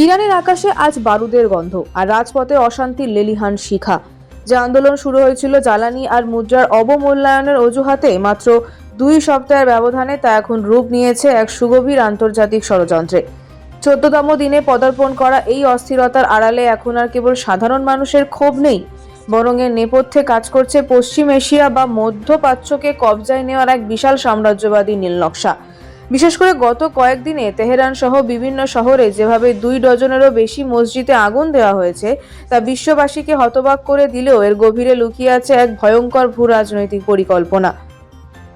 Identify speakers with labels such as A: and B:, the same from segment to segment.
A: ইরানের আকাশে আজ বারুদের গন্ধ আর রাজপথে অশান্তির লেলিহান শিখা। যে আন্দোলন শুরু হয়েছিল জ্বালানি আর মুদ্রার অবমূল্যায়নের অজুহাতে, মাত্র দুই সপ্তাহের ব্যবধানে তা এখন রূপ নিয়েছে এক সুগভীর আন্তর্জাতিক ষড়যন্ত্রে। চোদ্দতম দিনে পদার্পণ করা এই অস্থিরতার আড়ালে এখন আর কেবল সাধারণ মানুষের ক্ষোভ নেই, বরং এর নেপথ্যে কাজ করছে পশ্চিম এশিয়া বা মধ্যপ্রাচ্যকে কবজায় নেওয়ার এক বিশাল সাম্রাজ্যবাদী নীলনকশা বিশেষ করে গত কয়েকদিনে তেহরান সহ বিভিন্ন শহরে যেভাবে দুই ডজনেরও বেশি মসজিদে আগুন দেওয়া হয়েছে, তা বিশ্ববাসীকে হতবাক করে দিলেও এর গভীরে লুকিয়ে আছে এক ভয়ঙ্কর ভূ রাজনৈতিক পরিকল্পনা।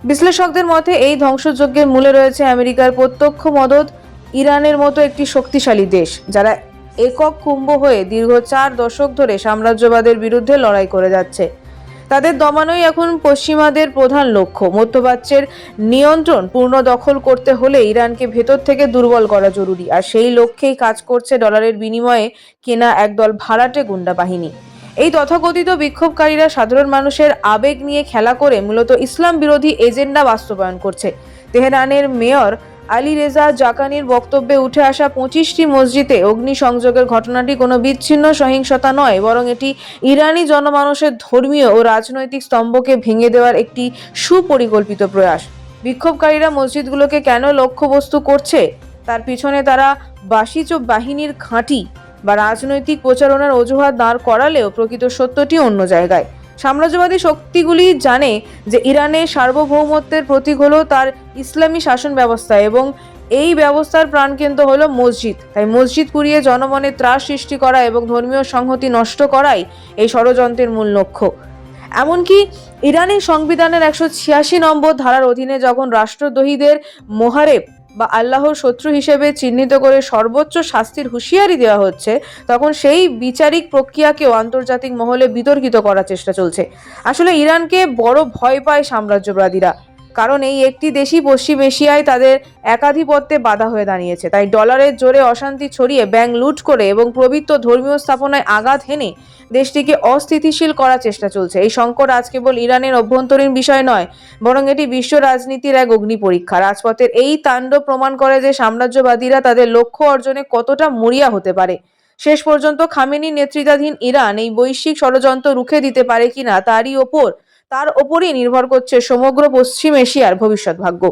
A: বিশ্লেষকদের মতে, এই ধ্বংসযজ্ঞের মূলে রয়েছে আমেরিকার প্রত্যক্ষ মদত ইরানের মতো একটি শক্তিশালী দেশ, যারা একক কুম্ভ হয়ে দীর্ঘ চার দশক ধরে সাম্রাজ্যবাদের বিরুদ্ধে লড়াই করে যাচ্ছে। তাদের দমানোই এখন পশ্চিমাদের প্রধান লক্ষ্য। মধ্যপ্রাচ্যের নিয়ন্ত্রণ পূর্ণ দখল করতে হলে ইরানকে ভেতর থেকে দুর্বল করা জরুরি। আর সেই লক্ষ্যেই কাজ করছে ডলারের বিনিময়ে কেনা একদল ভাড়াটে গুন্ডা বাহিনী। এই তথাকথিত বিক্ষোভকারীরা সাধারণ মানুষের আবেগ নিয়ে খেলা করে মূলত ইসলাম বিরোধী এজেন্ডা বাস্তবায়ন করছে। তেহরানের মেয়র আলী রেজা জাকানির বক্তব্যে উঠে আসা পঁচিশটি মসজিদে অগ্নিসংযোগের ঘটনাটি কোনো বিচ্ছিন্ন সহিংসতা নয়, বরং এটি ইরানি জনমানুষের ধর্মীয় ও রাজনৈতিক স্তম্ভকে ভেঙে দেওয়ার একটি সুপরিকল্পিত প্রয়াস। বিক্ষোভকারীরা মসজিদগুলোকে কেন লক্ষ্যবস্তু করছে? তার পিছনে তারা বাসিচ বাহিনীর ঘাঁটি বা রাজনৈতিক প্রচারণার অজুহাত দাঁড় করালেও প্রকৃত সত্যটি অন্য জায়গায়। সাম্রাজ্যবাদী শক্তিগুলি জানে যে ইরানের সার্বভৌমত্বের প্রতীক হলো তার ইসলামী শাসন ব্যবস্থা এবং এই ব্যবস্থার প্রাণকেন্দ্র হলো মসজিদ। তাই মসজিদ পুড়িয়ে জনমনে ত্রাস সৃষ্টি করা এবং ধর্মীয় সংহতি নষ্ট করাই এই ষড়যন্ত্রের মূল লক্ষ্য। এমনকি ইরানের সংবিধানের একশো ছিয়াশি নম্বর ধারার অধীনে যখন রাষ্ট্রদ্রোহীদের মোহারেব বা আল্লাহর শত্রু হিসেবে চিহ্নিত করে সর্বোচ্চ শাস্তির হুঁশিয়ারি দেওয়া হচ্ছে, তখন সেই বিচারিক প্রক্রিয়াকেও আন্তর্জাতিক মহলে বিতর্কিত করার চেষ্টা চলছে। আসলে ইরানকে বড় ভয় পায় সাম্রাজ্যবাদীরা। কারণ এই একটি দেশই পশ্চিম এশিয়ায় তাদের একাধিপত্যে বাধা হয়ে দাঁড়িয়েছে। তাই ডলারের জোরে অশান্তি ছড়িয়ে ব্যাংক লুট করে এবং পবিত্র ধর্মীয় স্থাপনায় আঘাত হেনে দেশটিকে অস্থিতিশীল করার চেষ্টা চলছে। এই সংকট আজ কেবল ইরানের অভ্যন্তরীণ বিষয় নয়, বরং এটি বিশ্ব রাজনীতির এক অগ্নি পরীক্ষা। রাজপথের এই তাণ্ডব প্রমাণ করে যে সাম্রাজ্যবাদীরা তাদের লক্ষ্য অর্জনে কতটা মরিয়া হতে পারে। শেষ পর্যন্ত খামেনি নেতৃত্বাধীন ইরান এই বৈশ্বিক ষড়যন্ত্র রুখে দিতে পারে কিনা তারই ওপর তার ওপরই নির্ভর করছে সমগ্র পশ্চিম এশিয়ার ভবিষ্যৎ ভাগ্য।